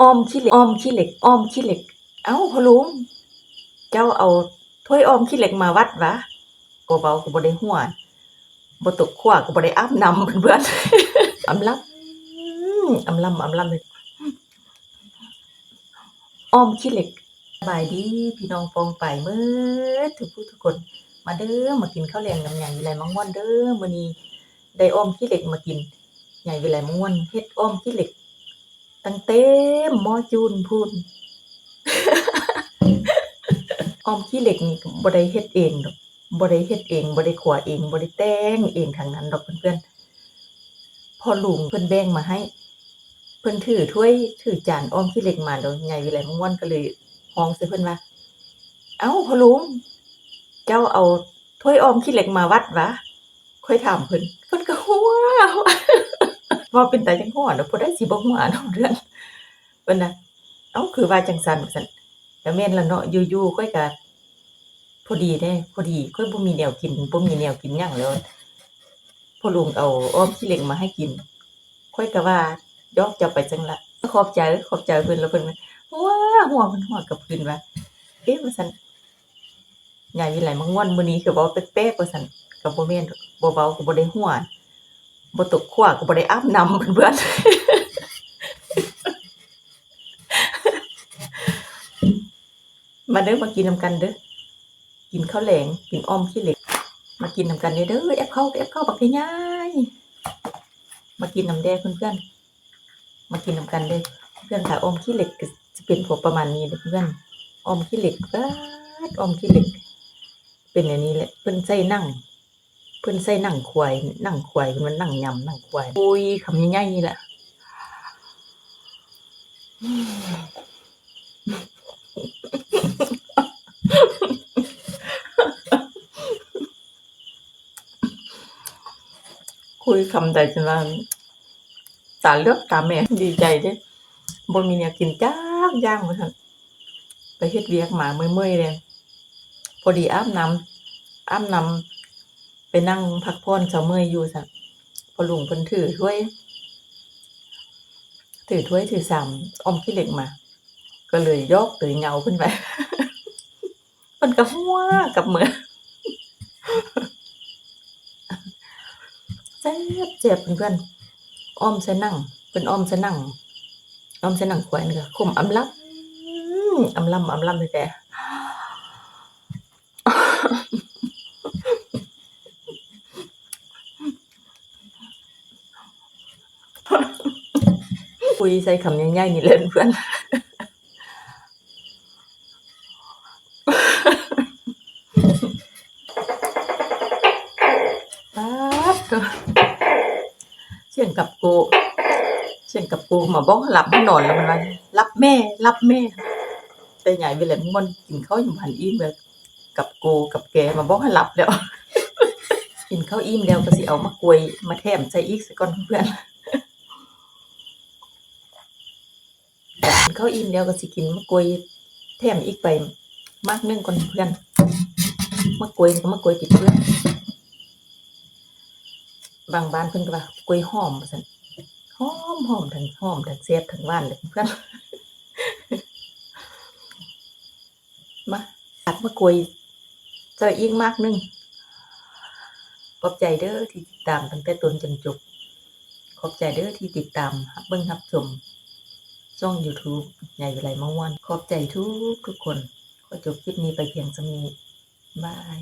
อ้อมขี้เหล็กอ้อมขี้เหล็กอ้อมขี้เหล็ก เอ้าพอลุงเจ้าเอาถ้วยอ้อมขี้เหล็กมาวัดวะก็เบาก็บ่ได้หัวบ่ตกขวากบ่ได้อานำเพื่อนๆอำลำอำลำอำลำเลยอ้อมขี้เหล็กสบายดีพี่น้องปองไปเมื่อทุกผู้ทุกคนมาเด้อมากินข้าวแรงน้ำใหญ่วิไลมังม่วนเด้อมื้อนี้ได้อ้อมขี้เหล็กมากินใหญ่วิไลมังม่วนเฮ็ดอ้อมขี้เหล็ก ตั้งเต็มหม้อจูนพูนอ้อมขี้เหล็กนี่บ่ได้เฮ็ดเองดอกบ่ได้เฮ็ดเองบ่ได้ขัวเองบ่ได้แต่งเองทางนั้นดอกเพื่อนๆพอลุงเพิ่อนแบ่งมาให้ เพิ่อนถือถ้วยถือจานอ้อมขี้เหล็กมาแล้วใหญ่วิไลมังม่วนก็เลยฮ้องใส่เพิ่อนว่า เอ้าพอลุง เจ้าเอาถ้วยอ้อมขี้เหล็กมาวัดวะค่อยถามเพิ่อนเพิ่อนก็หัว ว่าเป็นตาจังหัวเนาะบ่ได้สิบ่หัวเนาะเรื่องเพิ่นน่ะเอ้าคือว่าจังซั่นว่าซั่นก็แม่นละเนาะอยู่ๆค่อยก็พอดีเด้พอดีค่อยบ่มีแนวกินบ่มีแนวกินหยังแล้วพ่อลุงเอาอ้อมขี้เหล็กมาให้กิน ค่อยก็ว่ายอกจะไปจังละขอบใจขอบใจเพิ่นแล้วเพิ่นว่าหัวหัวเพิ่นหัวกับเพิ่นว่าเอ๊ะว่าซั่นยายวิไลมังม่วนมื้อนี้คือเว้าแป๊กๆว่าซั่นก็บ่แม่นบ่เว้าก็บ่ได้หัว บตกขวาก็บ่ได้อาบน้ำเพื่อนมาเด้อมากินนำกันเด้อกินข้าวแหลงกินอ้อมขี้เหล็ก มากินนำกันเด้อเด้อแอบเข้าแอบเข้าบักใหญ่ๆมากินน้ำแดงเพื่อนๆมากินนำกันเด้อเพื่อนค่ะอ้อมขี้เหล็กจะเป็นพวกประมาณนี้เด้อเพื่อนอ้อมขี้เหล็กบาอ้อมขี้เหล็ก เป็นอย่างนี้แหละเพิ่อนใส่นั่ง เพิ่นใส่หนังควายหนังควายมันหนังยำหนังควายปุยคำใหญ่ๆนี่แหละคุยคำใดจนว่าตาเลือกตาแม่ดีใจเด้บ่มีแนวกินจ้ากย่างว่าซั่นไปเฮ็ดเวียกมาเมื่อยๆเลยพอดีอาบน้ำอาบน้ำ ไปนั่งพักผ่อนเช้าเมื่อยอยู่ซะพอลุงเพิ่นถือถ้วย ถือถ้วยถือสามอมขี้เหล็กมา ก็เลยยกตือเงาขึ้นไปเพิ่นก็หัวกับมือเจ็บเจ็บเพื่อนอ้อมใส่นั่งเป็นอ้อมใส่นั่งอ้อมใส่นั่งแขวนก็คมอำลับอำลำอำลำเลยแต่ คุยใส่คำใหญ่ๆนี่เล่นเพื่อนเถอะเสียงกับกูเสียงกับกูมาบอกให้หลับให้นอนแล้วมันว่ารับแม่ รับแม่ แต่ใหญ่ไปเลยมันกินข้าวอยู่หันอิ่มเลยกับกูกับแกมาบอกให้หลับแล้ว กินข้าวอิ่มแล้วก็สิเอามากวยมาแถมใส่อีกสักก่อนเพื่อน กินข้าวอิ่มแล้วก็สิกินมะกรวยแถมอีกไปมากนึงก่อนเพื่อนมะกรวยก็มะกรวยติดเพื่อนบางบ้านเพิ่นก็ว่ากวยหอมซั่นหอมหอมทั้งหอมทั้งแซ่บทั้งหวานเลยเพื่อนมาตัดมะกรวยเจออีกมากนึงขอบใจเด้อที่ติดตามตั้งแต่ต้นจนจบขอบใจเด้อที่ติดตามบเบิ่งรับชม ช่อง YouTube ใหญ่วิไลมะม่วนขอบใจทุกทุกคน ขอจบคลิปนี้ไปเพียงสมีบาย